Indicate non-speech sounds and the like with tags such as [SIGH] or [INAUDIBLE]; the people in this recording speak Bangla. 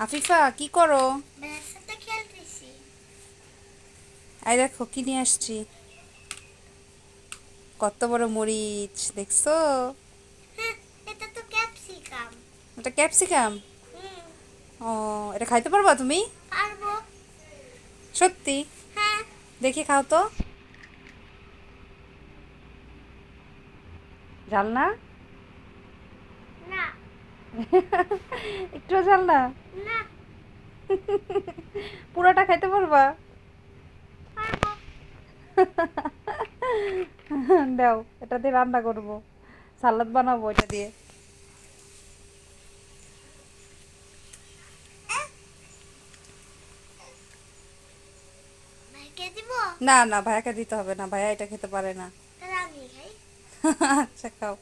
আফিফা কি করো? এই দেখো কি নিয়ে আসছি? কত বড় মরিচ দেখছ? হ্যাঁ এটা তো ক্যাপসিকাম। এটা ক্যাপসিকাম? ও এটা খাইতে পারবা তুমি? পারব। সত্যি? হ্যাঁ। দেখি খাও তো। জাল না? না। [LAUGHS] একটু জাল না? [LAUGHS] পুরোটা খাইতে পারবা? [LAUGHS] দাও এটা দিয়ে রান্না করব। সালাদ বানাবো এটা দিয়ে। না না ভাইয়াকে দিতে হবে না ভাইয়া এটা খেতে পারে না। [LAUGHS] আচ্ছা খাও।